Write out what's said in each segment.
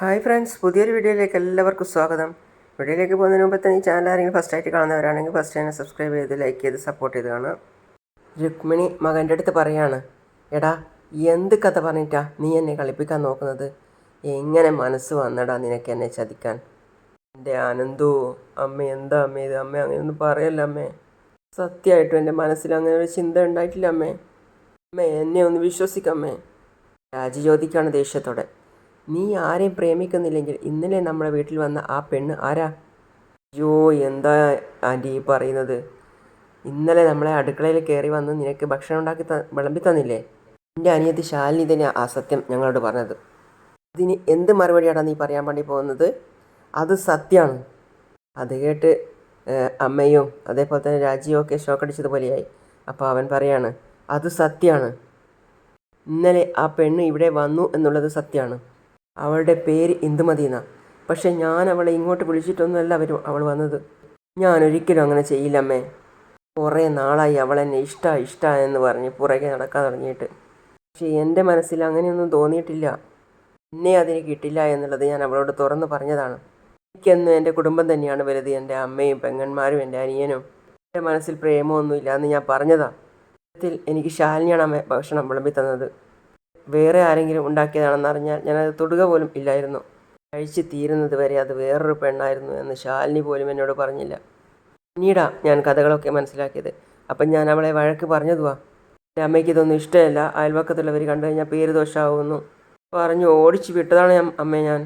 Hi friends പുതിയൊരു വീഡിയോയിലേക്ക് എല്ലാവർക്കും സ്വാഗതം. വീഡിയോയിലേക്ക് പോകുന്നതിന് മുമ്പ് തന്നെ ഈ ചാനൽ ആരെങ്കിലും ഫസ്റ്റ് ആയിട്ട് കാണുന്നവരാണെങ്കിൽ ഫസ്റ്റ് ചാനൽ സബ്സ്ക്രൈബ് ചെയ്ത് ലൈക്ക് ചെയ്ത് സപ്പോർട്ട് ചെയ്ത് കാണുക രുക്മിണി മകന്റെ അടുത്ത് പറയാണ് എടാ എന്ത് കഥ പറഞ്ഞിട്ടാ നീ എന്നെ കളിപ്പിക്കാൻ നോക്കുന്നത്? എങ്ങനെ മനസ്സ് വന്നടാ നിനക്ക് എന്നെ ചതിക്കാൻ? എന്റെ ആനന്ദോ അമ്മ എന്താ അമ്മ ഇത്? അമ്മ അങ്ങനെയൊന്നും പറയല്ല അമ്മേ. സത്യമായിട്ടും എന്റെ മനസ്സിൽ അങ്ങനെ ഒരു ചിന്ത ഉണ്ടായിട്ടില്ല അമ്മേ. അമ്മേ എന്നെ ഒന്ന് വിശ്വസിക്കമ്മേ രാജി ചോദിക്കാണ് ദേഷ്യത്തോടെ. നീ ആരെയും പ്രേമിക്കുന്നില്ലെങ്കിൽ ഇന്നലെ നമ്മുടെ വീട്ടിൽ വന്ന ആ പെണ്ണ് ആരാ? അയ്യോ എന്താ ആന്റി ഈ പറയുന്നത്? ഇന്നലെ നമ്മളെ അടുക്കളയിൽ കയറി വന്ന് നിനക്ക് ഭക്ഷണം ഉണ്ടാക്കി ത വിളമ്പി തന്നില്ലേ? എന്റെ അനിയത്തി ശാലിനി തന്നെ ആ സത്യം ഞങ്ങളോട് പറഞ്ഞത്. അതിന് എന്ത് മറുപടിയാണ് നീ പറയാൻ വേണ്ടി പോകുന്നത്? അത് സത്യമാണ് അത് കേട്ട് അമ്മയും അതേപോലെ തന്നെ രാജിയും ഒക്കെ ഷോക്കടിച്ചതുപോലെയായി അപ്പോൾ അവൻ പറയാണ് അത് സത്യമാണ് ഇന്നലെ ആ പെണ്ണ് ഇവിടെ വന്നു എന്നുള്ളത് സത്യമാണ് അവളുടെ പേര് ഇന്ദുമതി എന്നാ പക്ഷെ ഞാൻ അവളെ ഇങ്ങോട്ട് വിളിച്ചിട്ടൊന്നുമല്ല അവർ അവൾ വന്നത്. ഞാൻ ഒരിക്കലും അങ്ങനെ ചെയ്യില്ലമ്മേ. കുറേ നാളായി അവൾ എന്നെ ഇഷ്ട ഇഷ്ട എന്ന് പറഞ്ഞ് പുറകെ നടക്കാൻ തുടങ്ങിയിട്ട്. പക്ഷേ എന്റെ മനസ്സിൽ അങ്ങനെയൊന്നും തോന്നിയിട്ടില്ല. എന്നെ അതിന് കിട്ടില്ല എന്നുള്ളത് ഞാൻ അവളോട് തുറന്ന് പറഞ്ഞതാണ്. എനിക്കെന്നും എന്റെ കുടുംബം തന്നെയാണ് വലുത്. എന്റെ അമ്മയും പെങ്ങന്മാരും എന്റെ അനിയനും. എന്റെ മനസ്സിൽ പ്രേമമൊന്നുമില്ല എന്ന് ഞാൻ പറഞ്ഞതാണ് എനിക്ക് ശാലിനിയാണ് ഭക്ഷണം വിളമ്പി തന്നത്. വേറെ ആരെങ്കിലും ഉണ്ടാക്കിയതാണെന്ന് അറിഞ്ഞാൽ ഞാനത് തൊടുക പോലും ഇല്ലായിരുന്നു. കഴിച്ച് തീരുന്നത് വരെ അത് വേറൊരു പെണ്ണായിരുന്നു എന്ന് ശാലിനി പോലും എന്നോട് പറഞ്ഞില്ല. പിന്നീടാ ഞാൻ കഥകളൊക്കെ മനസ്സിലാക്കിയത്. അപ്പം ഞാൻ അവളെ വഴക്ക് പറഞ്ഞതുവാ. എന്റെ അമ്മയ്ക്ക് ഇതൊന്നും ഇഷ്ടമല്ല. അയൽവക്കത്തുള്ളവർ കണ്ടു കഴിഞ്ഞാൽ പേര് ദോഷമാവുന്നു പറഞ്ഞു ഓടിച്ചു വിട്ടതാണ് ഞാൻ അമ്മേ ഞാൻ.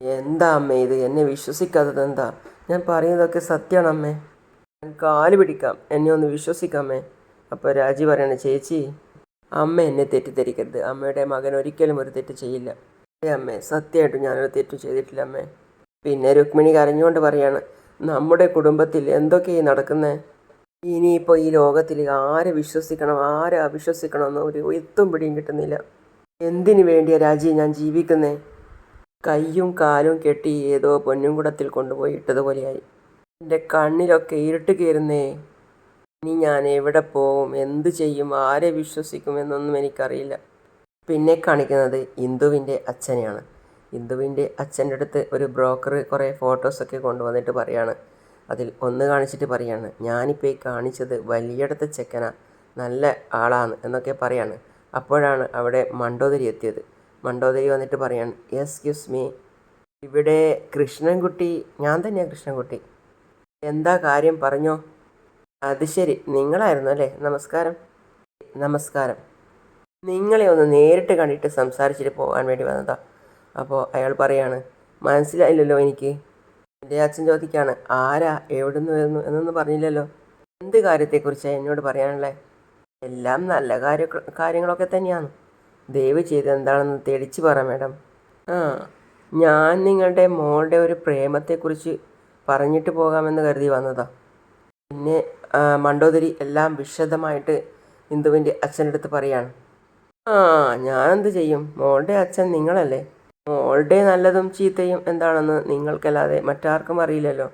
എന്താ അമ്മേ ഇത്? എന്നെ വിശ്വസിക്കാത്തത് എന്താ? ഞാൻ പറയുന്നതൊക്കെ സത്യമാണ് അമ്മേ. ഞാൻ കാൽ പിടിക്കാം. എന്നെ ഒന്ന് വിശ്വസിക്കാമേ അപ്പോൾ രാജി പറയണേ ചേച്ചി. അമ്മ എന്നെ തെറ്റിദ്ധരിക്കരുത്. അമ്മയുടെ മകൻ ഒരിക്കലും ഒരു തെറ്റ് ചെയ്യില്ല. ഏ അമ്മേ സത്യമായിട്ടും ഞാനൊരു തെറ്റും ചെയ്തിട്ടില്ല അമ്മേ. പിന്നെ രുക്മിണി കരഞ്ഞുകൊണ്ട് പറയാണ് നമ്മുടെ കുടുംബത്തിൽ എന്തൊക്കെയായി നടക്കുന്നേ? ഇനിയിപ്പോൾ ഈ ലോകത്തിൽ ആരെ വിശ്വസിക്കണം ആരെ അവിശ്വസിക്കണമെന്ന് ഒരു എത്തും പിടിയും കിട്ടുന്നില്ല. എന്തിനു വേണ്ടിയാ രാജി ഞാൻ ജീവിക്കുന്നേ? കയ്യും കാലും കെട്ടി ഏതോ പൊന്നുംകുടത്തിൽ കൊണ്ടുപോയി ഇട്ടതുപോലെയായി. എന്റെ കണ്ണിലൊക്കെ ഇരുട്ട് കയറുന്നേ ഇനി ഞാൻ എവിടെ പോവും എന്ത് ചെയ്യും? ആരെ വിശ്വസിക്കും? എന്നൊന്നും എനിക്കറിയില്ല. പിന്നെ കാണിക്കുന്നത് ഇന്ദുവിന്റെ അച്ഛനെയാണ്. ഇന്ദുവിന്റെ അച്ഛന്റെ അടുത്ത് ഒരു ബ്രോക്കർ കുറേ ഫോട്ടോസൊക്കെ കൊണ്ടുവന്നിട്ട് പറയാണ്. അതിൽ ഒന്ന് കാണിച്ചിട്ട് പറയാണ് ഞാനിപ്പോൾ ഈ കാണിച്ചത് വലിയടത്തെ ചെക്കനാ നല്ല ആളാണ് എന്നൊക്കെ പറയാണ്. അപ്പോഴാണ് അവിടെ മണ്ടോദരി എത്തിയത്. മണ്ടോദരി വന്നിട്ട് പറയാണ് എക്സ്ക്യൂസ് മീ ഇവിടെ കൃഷ്ണൻകുട്ടി ഞാൻ തന്നെയാണ് കൃഷ്ണൻകുട്ടി. എന്താ കാര്യം? പറഞ്ഞോ. അത് ശരി. നിങ്ങളായിരുന്നു അല്ലേ? നമസ്കാരം. നമസ്കാരം. നിങ്ങളെ ഒന്ന് നേരിട്ട് കണ്ടിട്ട് സംസാരിച്ചിട്ട് പോകാൻ വേണ്ടി വന്നതാ. അപ്പോൾ അയാൾ പറയാണ് മനസ്സിലായില്ലല്ലോ എനിക്ക്. എന്റെ അച്ഛൻ ചോദിക്കാണ് ആരാ? എവിടുന്ന് വരുന്നു? എന്നൊന്നും പറഞ്ഞില്ലല്ലോ. എന്ത് കാര്യത്തെക്കുറിച്ചാണ് എന്നോട് പറയാനുള്ളത് എല്ലാം നല്ല കാര്യ കാര്യങ്ങളൊക്കെ തന്നെയാണ്. ദയവ് ചെയ്ത് എന്താണെന്ന് തെളിച്ച് പറ മാഡം. ആ ഞാൻ നിങ്ങളുടെ മോളുടെ ഒരു പ്രേമത്തെക്കുറിച്ച് പറഞ്ഞിട്ട് പോകാമെന്ന് കരുതി വന്നതാ. പിന്നെ മണ്ടോദരി എല്ലാം വിശദമായിട്ട് ഇന്ദുവിന്റെ അച്ഛന്റെ അടുത്ത് പറയാണ്. ആ ഞാൻ എന്ത് ചെയ്യും? മോളുടെ അച്ഛൻ നിങ്ങളല്ലേ? മോളുടെ നല്ലതും ചീത്തയും എന്താണെന്ന് നിങ്ങൾക്കല്ലാതെ മറ്റാർക്കും അറിയില്ലല്ലോ.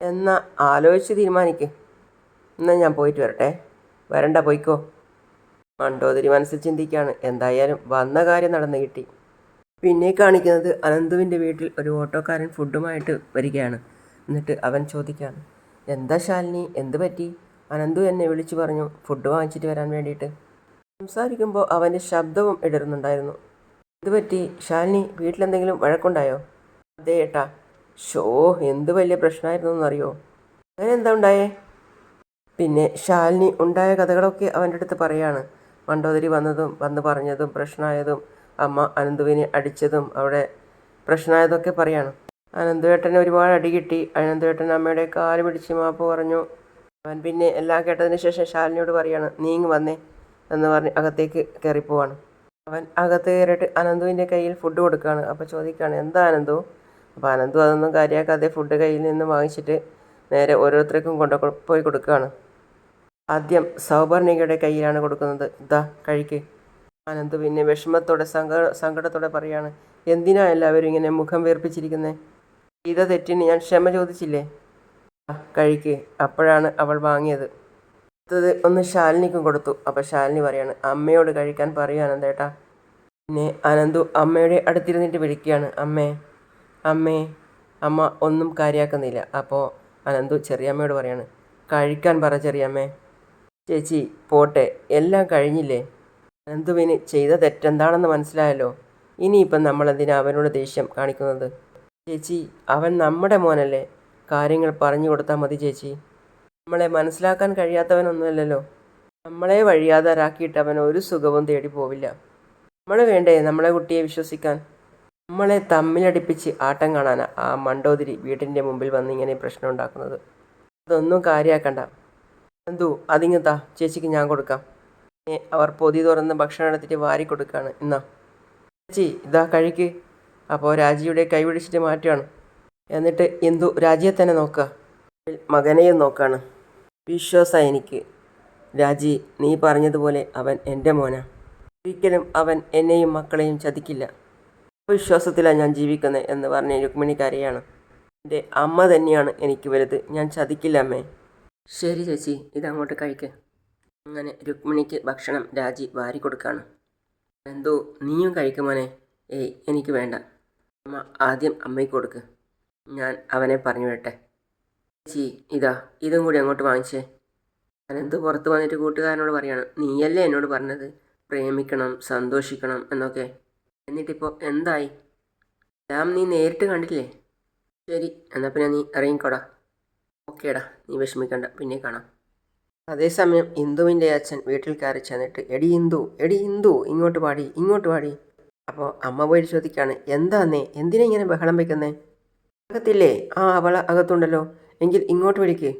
എന്നാ ആലോചിച്ച് തീരുമാനിക്ക്. എന്നാൽ ഞാൻ പോയിട്ട് വരട്ടെ. വരണ്ട പോയിക്കോ. മണ്ടോദരി മനസ്സിൽ ചിന്തിക്കുകയാണ് എന്തായാലും വന്ന കാര്യം നടന്നു കിട്ടി. പിന്നെ കാണിക്കുന്നത് അനന്തുവിന്റെ വീട്ടിൽ ഒരു ഓട്ടോക്കാരൻ ഫുഡുമായിട്ട് വരികയാണ്. എന്നിട്ട് അവൻ ചോദിക്കുകയാണ് എന്താ ശാലിനി? എന്ത് പറ്റി? അനന്തു എന്നെ വിളിച്ചു പറഞ്ഞു ഫുഡ് വാങ്ങിച്ചിട്ട് വരാൻ വേണ്ടിയിട്ട്. സംസാരിക്കുമ്പോൾ അവന്റെ ശബ്ദവും ഇടരുന്നുണ്ടായിരുന്നു. എന്ത് പറ്റി? ശാലിനി വീട്ടിലെന്തെങ്കിലും വഴക്കുണ്ടായോ? അതെ ഏട്ടാ. ഷോ എന്ത് വലിയ പ്രശ്നമായിരുന്നു എന്നറിയോ അങ്ങനെ എന്താ ഉണ്ടായേ? പിന്നെ ശാലിനി ഉണ്ടായ കഥകളൊക്കെ അവന്റെ അടുത്ത് പറയാണ്. മണ്ടോദരി വന്നതും വന്ന് പറഞ്ഞതും പ്രശ്നമായതും അമ്മ അനന്തുവിനെ അടിച്ചതും അവിടെ പ്രശ്നമായതൊക്കെ പറയാണ്. അനന്തുവേട്ടന് ഒരുപാട് അടി കിട്ടി. അനന്തുവേട്ടൻ അമ്മയുടെ കാൽ പിടിച്ച് മാപ്പ് പറഞ്ഞു. അവൻ പിന്നെ എല്ലാം കേട്ടതിന് ശേഷം ശാലിനിയോട് പറയാണ് നീങ്ങി വന്നേ എന്ന് പറഞ്ഞ് അകത്തേക്ക് കയറിപ്പോവാണ്. അവൻ അകത്ത് കയറിയിട്ട് അനന്തുവിന്റെ കയ്യിൽ ഫുഡ് കൊടുക്കുകയാണ് അപ്പോൾ ചോദിക്കുകയാണ് എന്താ അനന്തു? അപ്പോൾ അനന്തു അതൊന്നും കാര്യമാക്കാതെ ഫുഡ് കയ്യിൽ നിന്ന് വാങ്ങിച്ചിട്ട് നേരെ ഓരോരുത്തർക്കും കൊണ്ട് പോയി കൊടുക്കുകയാണ് ആദ്യം സൗപർണികയുടെ കയ്യിലാണ് കൊടുക്കുന്നത്. ഇതാ കഴിക്ക്. അനന്തു പിന്നെ വിഷമത്തോടെ സങ്ക സങ്കടത്തോടെ പറയാണ് എന്തിനാ എല്ലാവരും ഇങ്ങനെ മുഖം വീർപ്പിച്ചിരിക്കുന്നത് ചെയ്ത തെറ്റിന് ഞാൻ ക്ഷമ ചോദിച്ചില്ലേ? കഴിക്ക്. അപ്പോഴാണ് അവൾ വാങ്ങിയത്. അടുത്തത് ഒന്ന് ശാലിനിക്കും കൊടുത്തു. അപ്പോൾ ശാലിനി പറയാണ് അമ്മയോട് കഴിക്കാൻ പറയൂ അനന്തേട്ടാ. പിന്നെ അനന്തു അമ്മയുടെ അടുത്തിരുന്നിട്ട് വിളിക്കുകയാണ് അമ്മേ അമ്മേ അമ്മ ഒന്നും കാര്യമാക്കുന്നില്ല അപ്പോൾ അനന്തു ചെറിയമ്മയോട് പറയാണ് കഴിക്കാൻ പറ ചെറിയമ്മേ. ചേച്ചി പോട്ടെ എല്ലാം കഴിഞ്ഞില്ലേ? അനന്തുവിന് ചെയ്ത തെറ്റെന്താണെന്ന് മനസ്സിലായല്ലോ. ഇനിയിപ്പം നമ്മളെന്തിനാ അവനോട് ദേഷ്യം കാണിക്കുന്നത്? ചേച്ചി അവൻ നമ്മുടെ മോനല്ലേ? കാര്യങ്ങൾ പറഞ്ഞു കൊടുത്താൽ മതി ചേച്ചി. നമ്മളെ മനസ്സിലാക്കാൻ കഴിയാത്തവനൊന്നുമല്ലല്ലോ. നമ്മളെ വഴിയാതാരാക്കിയിട്ട് അവൻ ഒരു സുഖവും തേടി പോവില്ല. നമ്മൾ വേണ്ടേ നമ്മളെ കുട്ടിയെ വിശ്വസിക്കാൻ? നമ്മളെ തമ്മിലടിപ്പിച്ച് ആട്ടം കാണാനാ ആ മണ്ടോതിരി വീട്ടിന്റെ മുമ്പിൽ വന്ന് ഇങ്ങനെ പ്രശ്നം ഉണ്ടാക്കുന്നത്. അതൊന്നും കാര്യമാക്കണ്ട എന്തു അതിങ്ങത്താ ചേച്ചിക്ക് ഞാൻ കൊടുക്കാം. അവർ പൊതി തുറന്ന് ഭക്ഷണം എടുത്തിട്ട് വാരി കൊടുക്കുകയാണ് എന്നാ ചേച്ചി ഇതാ കഴിക്ക്. അപ്പോൾ രാജിയുടെ കൈ പിടിച്ചിട്ട് മാറ്റുകയാണ് എന്നിട്ട് എന്തു രാജിയെ തന്നെ നോക്കുക മകനെയും നോക്കാണ്. വിശ്വാസമാണ് എനിക്ക്. രാജി നീ പറഞ്ഞതുപോലെ അവൻ എന്റെ മോനാ. ഒരിക്കലും അവൻ എന്നെയും മക്കളെയും ചതിക്കില്ല. വിശ്വാസത്തിലാണ് ഞാൻ ജീവിക്കുന്നത് എന്ന് പറഞ്ഞ രുക്മിണി കരയാണ് എന്റെ അമ്മ തന്നെയാണ് എനിക്ക് വലുത്. ഞാൻ ചതിക്കില്ല അമ്മേ. ശരി ചേച്ചി ഇതങ്ങോട്ട് കഴിക്ക്. അങ്ങനെ രുക്മിണിക്ക് ഭക്ഷണം രാജി വാരി കൊടുക്കാണ്. എന്തോ നീയും കഴിക്കുമോനെ ഏയ് എനിക്ക് വേണ്ട. അമ്മ ആദ്യം അമ്മയ്ക്ക് കൊടുക്ക്. ഞാൻ അവനെ പറഞ്ഞു വിട്ടെ ചേച്ചി ഇതാ ഇതും കൂടി അങ്ങോട്ട് വാങ്ങിച്ചേ. അനന്ത് പുറത്ത് വന്നിട്ട് കൂട്ടുകാരനോട് പറയാണ് നീയല്ലേ എന്നോട് പറഞ്ഞത്? പ്രേമിക്കണം സന്തോഷിക്കണം എന്നൊക്കെ. എന്നിട്ടിപ്പോൾ എന്തായി? രാം നീ നേരിട്ട് കണ്ടില്ലേ ശരി എന്നാൽ പിന്നെ നീ ഇറങ്ങിക്കോടാ. ഓക്കേടാ നീ വിഷമിക്കണ്ട പിന്നെ കാണാം. അതേസമയം ഇന്ദുവിന്റെ അച്ഛൻ വീട്ടിൽ കയറി ചെന്നിട്ട് എടി ഇന്ദു എടി ഇന്ദു ഇങ്ങോട്ട് പാടി ഇങ്ങോട്ട് പാടി അപ്പോൾ അമ്മ പോയി ചോദിക്കാണ് എന്താന്നേ എന്തിനാ ഇങ്ങനെ ബഹളം വെക്കുന്നേ? അകത്തില്ലേ? ആ അവള അകത്തുണ്ടല്ലോ. എങ്കിൽ ഇങ്ങോട്ട് വിളിക്ക്.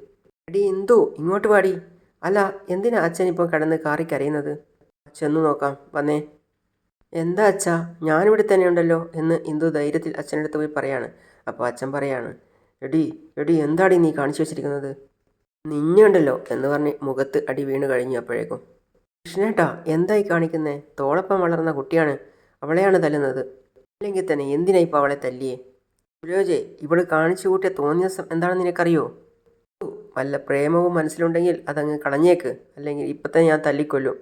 എടി എന്തോ ഇങ്ങോട്ട് പാടി അല്ല എന്തിനാ അച്ഛൻ ഇപ്പോൾ കിടന്ന് കാറി കരയുന്നത്? ചെന്നു നോക്കാം വന്നേ. എന്താ അച്ഛാ? ഞാനിവിടെ തന്നെ ഉണ്ടല്ലോ എന്ന് ഇന്ദു ധൈര്യത്തിൽ അച്ഛനടുത്ത് പോയി പറയാണ്. അപ്പോൾ അച്ഛൻ പറയാണ് എടി എടി എന്താടി നീ കാണിച്ചു വെച്ചിരിക്കുന്നത്? നിഞ്ഞുണ്ടല്ലോ എന്ന് പറഞ്ഞ് മുഖത്ത് അടി വീണ് കഴിഞ്ഞു അപ്പോഴേക്കും. കൃഷ്ണേട്ടാ എന്തായി കാണിക്കുന്നേ? തോളപ്പം വളർന്ന കുട്ടിയാണ്. അവളെയാണ് തല്ലുന്നത്. അല്ലെങ്കിൽ തന്നെ എന്തിനാ ഇപ്പോൾ അവളെ തല്ലിയേ? സുരോജെ ഇവൾ കാണിച്ചു കൂട്ടിയ തോന്നിയസം എന്താണെന്ന് നിനക്കറിയോ? വല്ല പ്രേമവും മനസ്സിലുണ്ടെങ്കിൽ അതങ്ങ് കളഞ്ഞേക്ക്. അല്ലെങ്കിൽ ഇപ്പം തന്നെ ഞാൻ തല്ലിക്കൊല്ലും.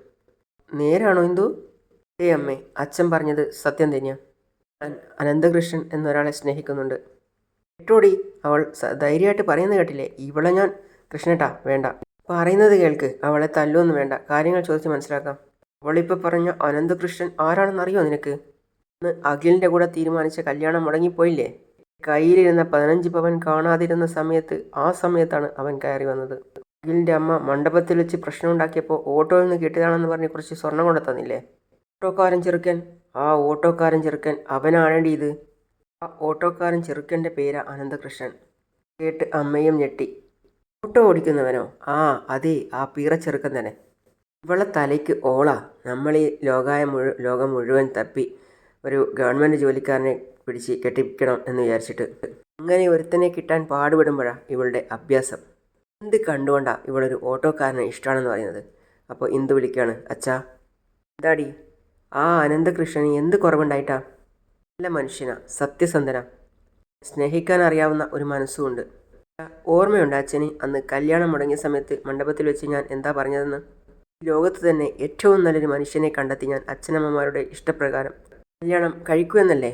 നേരാണോ എന്തു ഏ അമ്മേ അച്ഛൻ പറഞ്ഞത് സത്യം തന്നെയാണ് ഞാൻ അനന്തകൃഷ്ണൻ എന്നൊരാളെ സ്നേഹിക്കുന്നുണ്ട്. കേട്ടോടി അവൾ ധൈര്യമായിട്ട് പറയുന്നത് കേട്ടില്ലേ? ഇവളെ ഞാൻ കൃഷ്ണേട്ടാ വേണ്ട. പറയുന്നത് കേൾക്ക് അവളെ തല്ലുമെന്ന് വേണ്ട. കാര്യങ്ങൾ ചോദിച്ച് മനസ്സിലാക്കാം. അവളിപ്പോൾ പറഞ്ഞ അനന്തകൃഷ്ണൻ ആരാണെന്നറിയോ നിനക്ക്? അന്ന് അഖിലിന്റെ കൂടെ തീരുമാനിച്ച കല്യാണം മുടങ്ങിപ്പോയില്ലേ? കയ്യിലിരുന്ന പതിനഞ്ച് പവൻ കാണാതിരുന്ന സമയത്ത് ആ സമയത്താണ് അവൻ കയറി വന്നത്. അഖിലിന്റെ അമ്മ മണ്ഡപത്തിൽ വെച്ച് പ്രശ്നമുണ്ടാക്കിയപ്പോൾ ഓട്ടോയിൽ നിന്ന് കിട്ടിയതാണെന്ന് പറഞ്ഞ് കുറച്ച് സ്വർണം കൊണ്ടു തന്നില്ലേ? ഓട്ടോക്കാരൻ ചെറുക്കൻ. ആ ഓട്ടോക്കാരൻ ചെറുക്കൻ അവനാണേണ്ടി ഇത്. ആ ഓട്ടോക്കാരൻ ചെറുക്കന്റെ പേരാ അനന്തകൃഷ്ണൻ. കേട്ട് അമ്മയും ഞെട്ടി. ഓട്ടോ ഓടിക്കുന്നവനോ? ആ അതെ ആ പീറ ചെറുക്കൻ തന്നെ. ഇവളെ തലയ്ക്ക് ഓളാ. നമ്മൾ ഈ ലോകായ മുഴു ലോകം മുഴുവൻ തപ്പി ഒരു ഗവൺമെന്റ് ജോലിക്കാരനെ പിടിച്ച് കെട്ടിപ്പിക്കണം എന്ന് വിചാരിച്ചിട്ട്. അങ്ങനെ ഒരുത്തനെ കിട്ടാൻ പാടുപെടുമ്പോഴാണ് ഇവളുടെ അഭ്യാസം. എന്ത് കണ്ടുകൊണ്ടാണ് ഇവളൊരു ഓട്ടോക്കാരനെ ഇഷ്ടമാണെന്ന് പറയുന്നത്? അപ്പോൾ ഇന്ദു വിളിക്കുകയാണ് അച്ഛാ എന്താടി? ആ അനന്തകൃഷ്ണന് എന്ത് കുറവുണ്ടായിട്ടാ? നല്ല മനുഷ്യനാ സത്യസന്ധന. സ്നേഹിക്കാൻ അറിയാവുന്ന ഒരു മനസ്സുമുണ്ട്. ഓർമ്മയുണ്ട് അച്ഛന്? അന്ന് കല്യാണം മുടങ്ങിയ സമയത്ത് മണ്ഡപത്തിൽ വെച്ച് ഞാൻ എന്താ പറഞ്ഞതെന്ന്? ലോകത്ത് തന്നെ ഏറ്റവും നല്ലൊരു മനുഷ്യനെ കണ്ടെത്തി ഞാൻ അച്ഛനമ്മമാരുടെ ഇഷ്ടപ്രകാരം കല്യാണം കഴിക്കുമെന്നല്ലേ?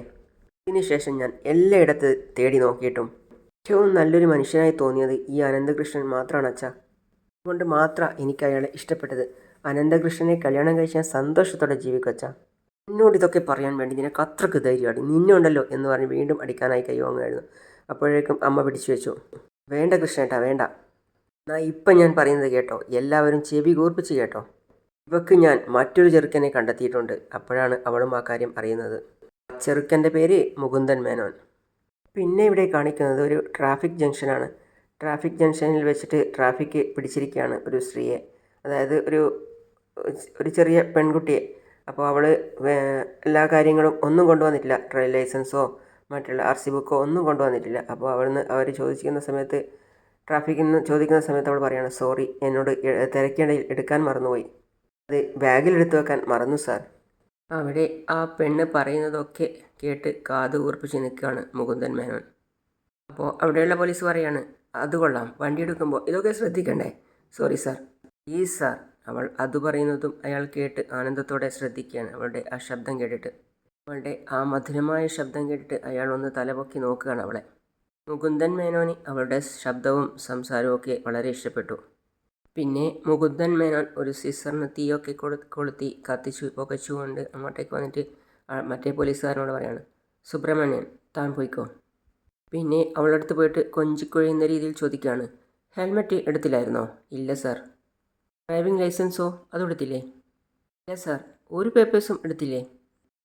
ഇതിനുശേഷം ഞാൻ എല്ലായിടത്ത് തേടി നോക്കിയിട്ടും ഏറ്റവും നല്ലൊരു മനുഷ്യനായി തോന്നിയത് ഈ അനന്തകൃഷ്ണൻ മാത്രമാണ് അച്ഛ. അതുകൊണ്ട് മാത്രം എനിക്ക് അയാളെ ഇഷ്ടപ്പെട്ടത്. അനന്തകൃഷ്ണനെ കല്യാണം കഴിച്ച് ഞാൻ സന്തോഷത്തോടെ അച്ഛ. എന്നോട് ഇതൊക്കെ പറയാൻ വേണ്ടി നിനക്ക് അത്രയ്ക്ക് ധൈര്യമാണ് നിന്നുണ്ടല്ലോ എന്ന് പറഞ്ഞ് വീണ്ടും അടിക്കാനായി കൈ വാങ്ങുമായിരുന്നു. അപ്പോഴേക്കും അമ്മ പിടിച്ചു വെച്ചു. വേണ്ട കൃഷ്ണേട്ടാ വേണ്ട. എന്നാ ഇപ്പം ഞാൻ പറയുന്നത് കേട്ടോ. എല്ലാവരും ചെവി കൂർപ്പിച്ച് കേട്ടോ. ഇവക്ക് ഞാൻ മറ്റൊരു ചെറുക്കനെ കണ്ടെത്തിയിട്ടുണ്ട്. അപ്പോഴാണ് അവളും ആ കാര്യം അറിയുന്നത്. ചെറുക്കന്റെ പേര് മുകുന്ദൻ മേനോൻ. പിന്നെ ഇവിടെ കാണിക്കുന്നത് ഒരു ട്രാഫിക് ജംഗ്ഷനാണ്. ട്രാഫിക് ജംഗ്ഷനിൽ വെച്ചിട്ട് ട്രാഫിക് പിടിച്ചിരിക്കുകയാണ് ഒരു സ്ത്രീയെ. അതായത് ഒരു ഒരു ചെറിയ പെൺകുട്ടിയെ. അപ്പോൾ അവൾ എല്ലാ കാര്യങ്ങളും ഒന്നും കൊണ്ടുവന്നിട്ടില്ല. ഡ്രൈവിംഗ് ലൈസൻസോ മറ്റുള്ള ആർ സി ബുക്കോ ഒന്നും കൊണ്ടുവന്നിട്ടില്ല. അപ്പോൾ അവിടുന്ന് അവർ ചോദിച്ചിരിക്കുന്ന സമയത്ത് ട്രാഫിക്കിൽ നിന്ന് ചോദിക്കുന്ന സമയത്ത് അവൾ പറയാണ് സോറി എന്നോട് തിരക്കേണ്ടയിൽ എടുക്കാൻ മറന്നുപോയി. അത് ബാഗിൽ എടുത്തു വെക്കാൻ മറന്നു സാർ. അവിടെ ആ പെണ്ണ് പറയുന്നതൊക്കെ കേട്ട് കാത് ഉറപ്പിച്ച് നിൽക്കുകയാണ് മുകുന്ദൻ മേനോൻ. അപ്പോൾ അവിടെയുള്ള പോലീസ് പറയാണ് അത് കൊള്ളാം വണ്ടി എടുക്കുമ്പോൾ ഇതൊക്കെ ശ്രദ്ധിക്കണ്ടേ? Sorry sir. ഈ സാർ. അവൾ അത് പറയുന്നതും അയാൾ കേട്ട് ആനന്ദത്തോടെ ശ്രദ്ധിക്കുകയാണ് അവളുടെ ആ ശബ്ദം കേട്ടിട്ട്. അവളുടെ ആ മധുരമായ ശബ്ദം കേട്ടിട്ട് അയാൾ ഒന്ന് തലപൊക്കി നോക്കുകയാണ് അവളെ. മുകുന്ദൻ മേനോന് അവളുടെ ശബ്ദവും സംസാരവും ഒക്കെ വളരെ ഇഷ്ടപ്പെട്ടു. പിന്നെ മുകുന്ദൻ മേനോൻ ഒരു സിസറിന് തീയൊക്കെ കൊടു കൊളുത്തി കത്തിച്ചു പുകച്ചുകൊണ്ട് അങ്ങോട്ടേക്ക് വന്നിട്ട് മറ്റേ പോലീസുകാരനോട് പറയാണ് സുബ്രഹ്മണ്യൻ താൻ പോയിക്കോ. പിന്നെ അവളുടെ അടുത്ത് പോയിട്ട് കൊഞ്ചിക്കൊഴിയുന്ന രീതിയിൽ ചോദിക്കുകയാണ് ഹെൽമെറ്റ് എടുത്തില്ലായിരുന്നോ? ഇല്ല സാർ. ഡ്രൈവിംഗ് ലൈസൻസോ? അത് എടുത്തില്ലേ? ഇല്ല സാർ. ഒരു പേപ്പേഴ്സും എടുത്തില്ലേ?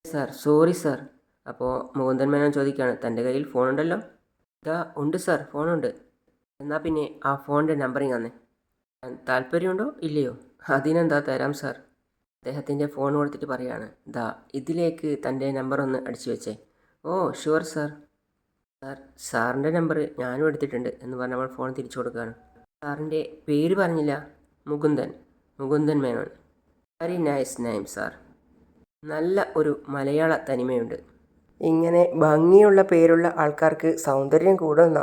സാർ. Sorry sir. അപ്പോൾ മുകുന്ദൻ മേനോൻ ചോദിക്കുകയാണ് തന്റെ കയ്യിൽ ഫോണുണ്ടല്ലോ? ഇതാ ഉണ്ട് സാർ ഫോണുണ്ട്. എന്നാൽ പിന്നെ ആ ഫോണിന്റെ നമ്പറിങ് തന്നെ താല്പര്യമുണ്ടോ? ഇല്ലയോ? അതിനെന്താ തരാം സാർ. അദ്ദേഹത്തിന്റെ ഫോൺ കൊടുത്തിട്ട് പറയാണ്. ദാ ഇതിലേക്ക് തന്റെ നമ്പർ ഒന്ന് അടിച്ചു വെച്ചേ. Oh sure sir. സാർ സാറിന്റെ നമ്പർ ഞാനും എടുത്തിട്ടുണ്ട് എന്ന് പറഞ്ഞപ്പോൾ ഫോൺ തിരിച്ചു കൊടുക്കുകയാണ്. സാറിന്റെ പേര് പറഞ്ഞില്ല. Mukundan. Mukundan Menon. Very nice name sir നല്ല ഒരു മലയാള തനിമയുണ്ട്. ഇങ്ങനെ ഭംഗിയുള്ള പേരുള്ള ആൾക്കാർക്ക് സൗന്ദര്യം കൂടുന്ന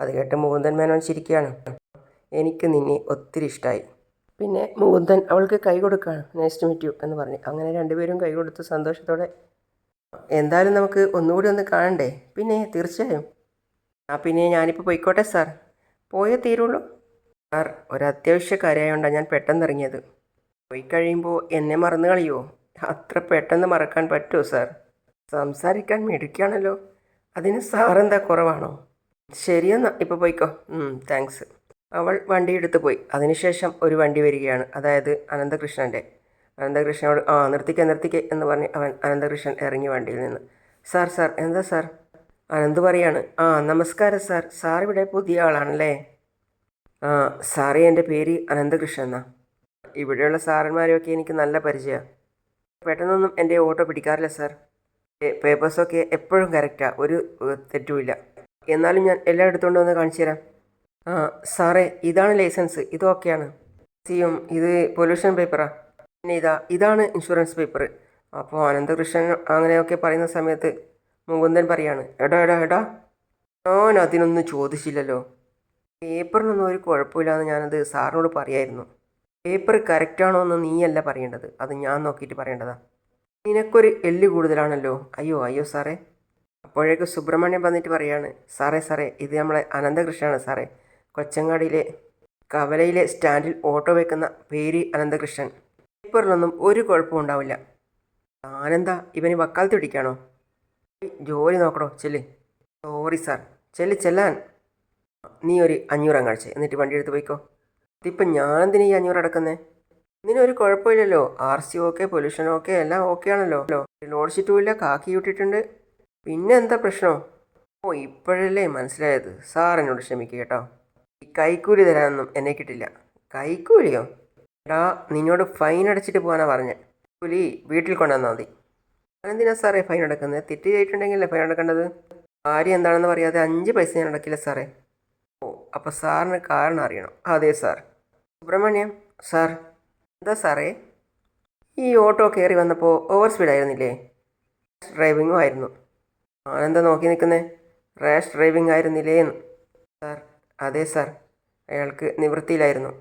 അത് കേട്ട് മുകുന്ദൻ മേനോൻ ചിരിക്കുകയാണ്. എനിക്ക് നിന്നെ ഒത്തിരി ഇഷ്ടമായി പിന്നെ മുകുന്ദൻ അവൾക്ക് കൈ കൊടുക്കുകയാണ്. നൈസ് ടു യു എന്ന് പറഞ്ഞു. അങ്ങനെ രണ്ടുപേരും കൈ കൊടുത്ത് സന്തോഷത്തോടെ എന്തായാലും നമുക്ക് ഒന്നുകൂടി ഒന്ന് കാണണ്ടേ? പിന്നെ തീർച്ചയായും. ആ പിന്നെ ഞാനിപ്പോൾ പോയിക്കോട്ടെ സാർ പോയേ തീരുള്ളൂ. സാർ ഒരത്യാവശ്യ കാര്യമായോണ്ടാണ് ഞാൻ പെട്ടെന്ന് ഇറങ്ങിയത് പോയി കഴിയുമ്പോൾ എന്നെ മറന്നു കളിയോ അത്ര പെട്ടെന്ന് മറക്കാൻ പറ്റുമോ സാർ സംസാരിക്കാൻ മിടുക്കുകയാണല്ലോ അതിന് സാറെന്താ കുറവാണോ? ശരിയെന്നാ ഇപ്പോൾ പോയിക്കോ. താങ്ക്സ് അവൾ വണ്ടി എടുത്ത് പോയി. അതിനുശേഷം ഒരു വണ്ടി വരികയാണ്. അതായത് അനന്തകൃഷ്ണന്റെ അനന്തകൃഷ്ണനോട് ആ നിർത്തിക്ക നിർത്തിക്ക എന്ന് പറഞ്ഞ് അവൻ അനന്തകൃഷ്ണൻ ഇറങ്ങി വണ്ടിയിൽ നിന്ന്. സാർ സാർ എന്താ സാർ? അനന്ത് പറയാണ് ആ നമസ്കാരം സാർ. സാർ ഇവിടെ പുതിയ ആളാണല്ലേ? ആ സാറേ എന്റെ പേര് അനന്തകൃഷ്ണൻ എന്നാ. ഇവിടെയുള്ള സാറന്മാരെയൊക്കെ എനിക്ക് നല്ല പരിചയമാണ് പെട്ടെന്നൊന്നും എന്റെ ഓട്ടോ പിടിക്കാറില്ല സാർ. പേപ്പേഴ്സൊക്കെ എപ്പോഴും കറക്റ്റാണ് ഒരു തെറ്റുമില്ല. എന്നാലും ഞാൻ എല്ലാം എടുത്തുകൊണ്ട് വന്ന് കാണിച്ചു തരാം. ആ സാറേ ഇതാണ് ലൈസൻസ് ഇത് ഓക്കെയാണ് സിയും ഇത് പൊല്യൂഷൻ പേപ്പറാണ് പിന്നെ ഇതാ ഇതാണ് ഇൻഷുറൻസ് പേപ്പർ അപ്പോൾ അനന്തകൃഷ്ണൻ അങ്ങനെയൊക്കെ പറയുന്ന സമയത്ത് മുകുന്ദൻ പറയാണ് എടാ എടാ എടാ ഞാൻ അതിനൊന്നും ചോദിച്ചില്ലല്ലോ. പേപ്പറിനൊന്നും ഒരു കുഴപ്പമില്ലാന്ന് ഞാനത് സാറിനോട് പറയായിരുന്നു. പേപ്പർ കറക്റ്റാണോ എന്ന് നീയല്ല പറയേണ്ടത്. അത് ഞാൻ നോക്കിയിട്ട് പറയേണ്ടതാ. നിനക്കൊരു എല്ല് കൂടുതലാണല്ലോ. അയ്യോ അയ്യോ സാറേ. അപ്പോഴേക്ക് സുബ്രഹ്മണ്യം വന്നിട്ട് പറയാണ് സാറേ സാറേ ഇത് നമ്മളെ അനന്തകൃഷ്ണനാണ് സാറേ. കൊച്ചങ്ങാടിയിലെ കവലയിലെ സ്റ്റാൻഡിൽ ഓട്ടോ വെക്കുന്ന പേര് അനന്തകൃഷ്ണൻ. പേപ്പറിലൊന്നും ഒരു കുഴപ്പവും ഉണ്ടാവില്ല. താനെന്താ ഇവന് വക്കാലത്ത് പിടിക്കാണോ? ജോലി നോക്കണോ? ചെല്ല്. Sorry sir. ചെല്ല് ചെല്ലാൻ. നീ ഒരു അഞ്ഞൂറ് അങ്ങാഴ്ച എന്നിട്ട് വണ്ടി എടുത്ത് പോയിക്കോ. ഇതിപ്പം ഞാനെന്തിനാ ഈ അഞ്ഞൂറ് അടക്കുന്നേ? ഇതിനൊരു കുഴപ്പമില്ലല്ലോ. R C okay pollution okay എല്ലാം ഓക്കെ ആണല്ലോ ലോഡ് ഷീറ്റും ഇല്ല കാക്കി വിട്ടിട്ടുണ്ട് പിന്നെ എന്താ പ്രശ്നം? ഓ ഇപ്പോഴല്ലേ മനസ്സിലായത്. സാർ എന്നോട് ക്ഷമിക്കുക കേട്ടോ. ഈ കൈക്കൂലി തരാനൊന്നും എന്നെ കിട്ടില്ല. കൈക്കൂലിയോ? എടാ നിന്നോട് ഫൈൻ അടച്ചിട്ട് പോകാനാ പറഞ്ഞത് കൂലി വീട്ടിൽ കൊണ്ടുവന്നാൽ മതി. അതെന്തിനാ സാറേ ഫൈൻ അടക്കുന്നത്? തെറ്റ് ചെയ്തിട്ടുണ്ടെങ്കിലല്ലേ ഫൈൻ അടക്കേണ്ടത്? കാര്യം എന്താണെന്ന് പറയാതെ അഞ്ച് പൈസ ഞാൻ അടക്കില്ല സാറേ. ഓ അപ്പോൾ സാറിന് കാരണം അറിയണം. അതെ സാർ. സുബ്രഹ്മണ്യം സാർ. എന്താ സാറേ? ഈ ഓട്ടോ കയറി വന്നപ്പോൾ ഓവർ സ്പീഡായിരുന്നില്ലേ ഡ്രൈവിങ്ങും ആയിരുന്നു. ആനെന്താ നോക്കി നിൽക്കുന്നേ റാഷ് ഡ്രൈവിംഗ് ആയിരുന്നില്ലേ എന്ന് സാർ അതെ സാർ. അയാൾക്ക് നിവൃത്തിയിലായിരുന്നു.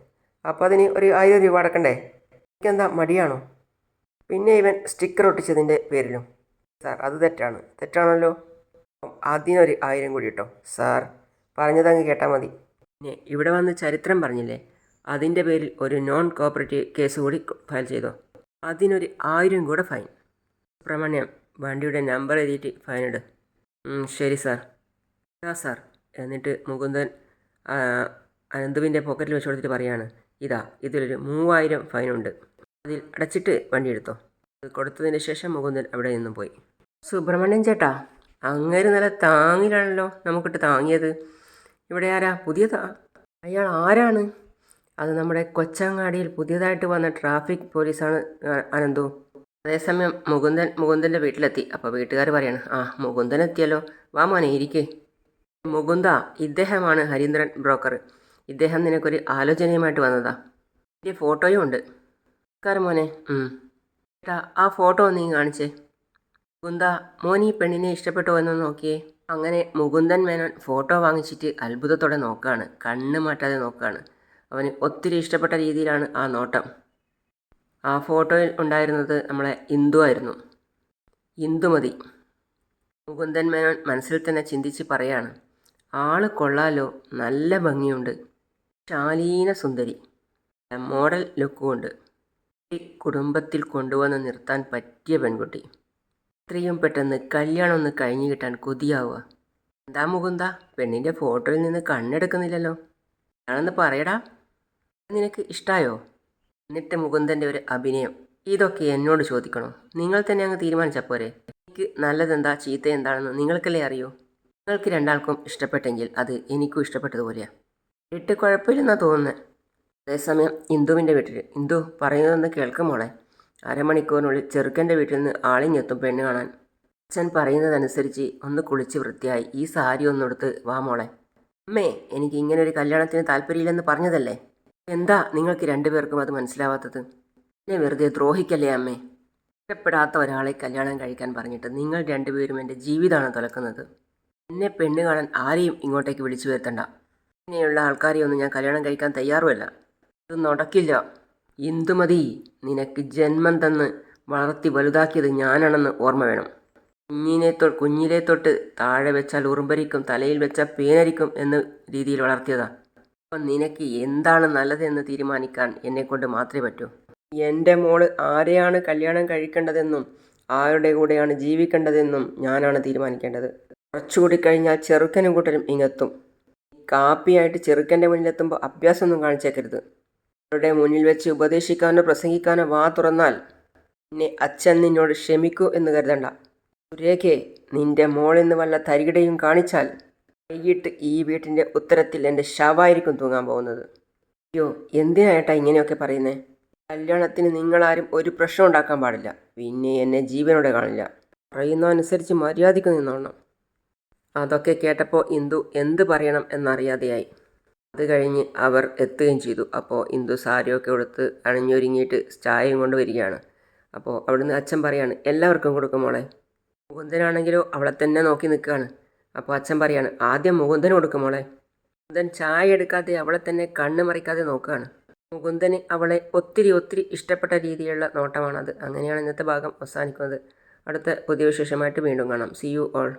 അപ്പോൾ അതിന് ഒരു ആയിരം രൂപ അടക്കണ്ടേ? എനിക്കെന്താ മടിയാണോ? പിന്നെ ഇവൻ സ്റ്റിക്കർ ഒട്ടിച്ചതിന്റെ പേരിലും. സാർ അത് തെറ്റാണ്. തെറ്റാണല്ലോ. അതിനൊരു ആയിരം കൂടി കേട്ടോ സാർ പറഞ്ഞതങ്ങ് കേട്ടാൽ മതി. പിന്നെ ഇവിടെ വന്ന് ചരിത്രം പറഞ്ഞില്ലേ? അതിന്റെ പേരിൽ ഒരു നോൺ കോപ്പറേറ്റീവ് കേസ് കൂടി ഫയൽ ചെയ്തു. അതിനൊരു ആയിരം കൂടെ ഫൈൻ സുബ്രഹ്മണ്യം വണ്ടിയുടെ നമ്പർ എഴുതിയിട്ട് ഫൈൻ ഇട്. ശരി സാർ ആ സാർ എന്നിട്ട് മുകുന്ദൻ അനന്തുവിന്റെ പോക്കറ്റിൽ വെച്ച് കൊടുത്തിട്ട് പറയാണ് ഇതാ ഇതിലൊരു മൂവായിരം ഫൈനുണ്ട് അതിൽ അടച്ചിട്ട് വണ്ടി എടുത്തോ. അത് കൊടുത്തതിന് ശേഷം മുകുന്ദൻ അവിടെ നിന്നും പോയി. സുബ്രഹ്മണ്യൻ ചേട്ടാ അങ്ങേര് നല്ല താങ്ങിലാണല്ലോ നമുക്കിട്ട് താങ്ങിയത്. ഇവിടെ ആരാ? പുതിയതാ അയാൾ ആരാണ്? അത് നമ്മുടെ കൊച്ചങ്ങാടിയിൽ പുതിയതായിട്ട് വന്ന ട്രാഫിക് പോലീസാണ് അനന്തു. അതേസമയം മുകുന്ദൻ മുകുന്ദന്റെ വീട്ടിലെത്തി. അപ്പോൾ വീട്ടുകാർ പറയാണ് ആ മുകുന്ദൻ എത്തിയല്ലോ. വാ മോനെ ഇരിക്കേ. മുകുന്ദ ഇദ്ദേഹമാണ് ഹരീന്ദ്രൻ ബ്രോക്കർ ഇദ്ദേഹം നിനക്കൊരു ആലോചനയുമായിട്ട് വന്നതാ. ഇതിന്റെ ഫോട്ടോയും ഉണ്ട്. നമസ്കാരം മോനെ. ആ ഫോട്ടോ നീ കാണിച്ചേ. മുകുന്ദ മോൻ ഈ പെണ്ണിനെ ഇഷ്ടപ്പെട്ടോ എന്ന് നോക്കിയേ. അങ്ങനെ മുകുന്ദൻ മേനോൻ ഫോട്ടോ വാങ്ങിച്ചിട്ട് അത്ഭുതത്തോടെ നോക്കുകയാണ് കണ്ണ് മാറ്റാതെ നോക്കുകയാണ് അവന് ഒത്തിരി ഇഷ്ടപ്പെട്ട രീതിയിലാണ് ആ നോട്ടം. ആ ഫോട്ടോയിൽ ഉണ്ടായിരുന്നത് നമ്മളെ ഇന്ദു ആയിരുന്നു. ഇന്ദുമതി മുകുന്ദൻ മേനോൻ മനസ്സിൽ തന്നെ ചിന്തിച്ച് പറയാണ് ആൾ കൊള്ളാലോ നല്ല ഭംഗിയുണ്ട്. ശാലീന സുന്ദരി. മോഡൽ ലുക്കുമുണ്ട് കുടുംബത്തിൽ കൊണ്ടുവന്ന് നിർത്താൻ പറ്റിയ പെൺകുട്ടി. ഇത്രയും പെട്ടെന്ന് കല്യാണം ഒന്ന് കഴിഞ്ഞു കിട്ടാൻ കൊതിയാവുക. എന്താ മുകുന്ദ പെണ്ണിന്റെ ഫോട്ടോയിൽ നിന്ന് കണ്ണെടുക്കുന്നില്ലല്ലോ. ഞാനൊന്ന് പറയടാ. നിനക്ക് ഇഷ്ടായോ? എന്നിട്ട് മുകുന്ദന്റെ ഒരു അഭിനയം. ഇതൊക്കെ എന്നോട് ചോദിക്കണോ? നിങ്ങൾ തന്നെ അങ്ങ് തീരുമാനിച്ചാൽ പോരെ. എനിക്ക് നല്ലതെന്താ ചീത്ത എന്താണെന്ന് നിങ്ങൾക്കല്ലേ അറിയൂ? നിങ്ങൾക്ക് രണ്ടാൾക്കും ഇഷ്ടപ്പെട്ടെങ്കിൽ അത് എനിക്കും ഇഷ്ടപ്പെട്ടതുപോലെയാണ് ഇട്ട് കുഴപ്പമില്ലെന്നാ തോന്നുന്നത് അതേസമയം ഇന്ദുവിന്റെ വീട്ടിൽ ഇന്ദു പറയുന്നതെന്ന് കേൾക്കും മോളെ. അരമണിക്കൂറിനുള്ളിൽ ചെറുക്കന്റെ വീട്ടിൽ നിന്ന് ആളിങ്ങെത്തും പെണ്ണ് കാണാൻ. അച്ഛൻ പറയുന്നതനുസരിച്ച് ഒന്ന് കുളിച്ച് വൃത്തിയായി ഈ സാരി ഒന്നെടുത്ത് വാ മോളെ. അമ്മേ എനിക്ക് ഇങ്ങനെ ഒരു കല്യാണത്തിന് താല്പര്യമില്ലെന്ന് പറഞ്ഞതല്ലേ? എന്താ നിങ്ങൾക്ക് രണ്ടുപേർക്കും അത് മനസ്സിലാവാത്തത്? എന്നെ വെറുതെ ദ്രോഹിക്കല്ലേ അമ്മേ? ഇഷ്ടപ്പെടാത്ത ഒരാളെ കല്യാണം കഴിക്കാൻ പറഞ്ഞിട്ട് നിങ്ങൾ രണ്ടുപേരും എന്റെ ജീവിതമാണ് തുലക്കുന്നത്. എന്നെ പെണ്ണ് കാണാൻ ആരെയും ഇങ്ങോട്ടേക്ക് വിളിച്ചു വരുത്തണ്ട. ഇങ്ങനെയുള്ള ആൾക്കാരെയൊന്നും ഞാൻ കല്യാണം കഴിക്കാൻ തയ്യാറുമല്ല. ഇത് നടക്കില്ല. ഇന്ദുമതി നിനക്ക് ജന്മം തന്ന് വളർത്തി വലുതാക്കിയത് ഞാനാണെന്ന് ഓർമ്മ വേണം. കുഞ്ഞിനെ തൊ കുഞ്ഞിലെ തൊട്ട് താഴെ വെച്ചാൽ ഉറുമ്പരിക്കും തലയിൽ വെച്ചാൽ പേനരിക്കും എന്ന രീതിയിൽ വളർത്തിയതാ. അപ്പം നിനക്ക് എന്താണ് നല്ലതെന്ന് തീരുമാനിക്കാൻ എന്നെക്കൊണ്ട് മാത്രമേ പറ്റൂ. എന്റെ മോൾ ആരെയാണ് കല്യാണം കഴിക്കേണ്ടതെന്നും ആരുടെ കൂടെയാണ് ജീവിക്കേണ്ടതെന്നും ഞാനാണ് തീരുമാനിക്കേണ്ടത്. കുറച്ചുകൂടി കഴിഞ്ഞാൽ ചെറുക്കനും കൂട്ടരും ഇങ്ങെത്തും. കാപ്പിയായിട്ട് ചെറുക്കന്റെ മുന്നിലെത്തുമ്പോൾ അഭ്യാസമൊന്നും കാണിച്ചേക്കരുത്. അവരുടെ മുന്നിൽ വെച്ച് ഉപദേശിക്കാനോ പ്രസംഗിക്കാനോ വാ തുറന്നാൽ പിന്നെ അച്ഛൻ നിന്നോട് ക്ഷമിക്കൂ എന്ന് കരുതണ്ട. സുരേഖേ നിന്റെ മോളെന്ന് വല്ല തരികിടയും കാണിച്ചാൽ വൈകിട്ട് ഈ വീട്ടിന്റെ ഉത്തരത്തിൽ എന്റെ ശവായിരിക്കും തൂങ്ങാൻ പോകുന്നത്. അയ്യോ എന്തിനായിട്ടാ ഇങ്ങനെയൊക്കെ പറയുന്നേ? കല്യാണത്തിന് നിങ്ങളാരും ഒരു പ്രശ്നം ഉണ്ടാക്കാൻ പാടില്ല. പിന്നെ എന്നെ ജീവനോടെ കാണില്ല. പറയുന്നതനുസരിച്ച് മര്യാദയ്ക്ക് നിന്നോണം. അതൊക്കെ കേട്ടപ്പോൾ ഇന്ദു എന്ത് പറയണം എന്നറിയാതെയായി. അത് കഴിഞ്ഞ് അവർ എത്തുകയും ചെയ്തു. അപ്പോൾ ഇന്ദു സാരിയൊക്കെ ഉടുത്ത് അണിഞ്ഞൊരുങ്ങിയിട്ട് ചായയും കൊണ്ട് വരികയാണ്. അപ്പോൾ അവിടുന്ന് അച്ഛൻ പറയാണ് എല്ലാവർക്കും കൊടുക്കും മോളെ. മുകുന്ദനാണെങ്കിലോ അവളെ തന്നെ നോക്കി നിൽക്കുകയാണ്. അപ്പോൾ അച്ഛൻ പറയാണ് ആദ്യം മുകുന്ദന് കൊടുക്കും മോളെ. മുകുന്ദൻ ചായ എടുക്കാതെ അവളെ തന്നെ കണ്ണ് മറിക്കാതെ നോക്കുകയാണ്. മുകുന്ദന് അവളെ ഒത്തിരി ഒത്തിരി ഇഷ്ടപ്പെട്ട രീതിയിലുള്ള നോട്ടമാണത്. അങ്ങനെയാണ് ഇന്നത്തെ ഭാഗം അവസാനിക്കുന്നത്. അടുത്ത പുതിയ വിശേഷമായിട്ട് വീണ്ടും കാണാം. C you all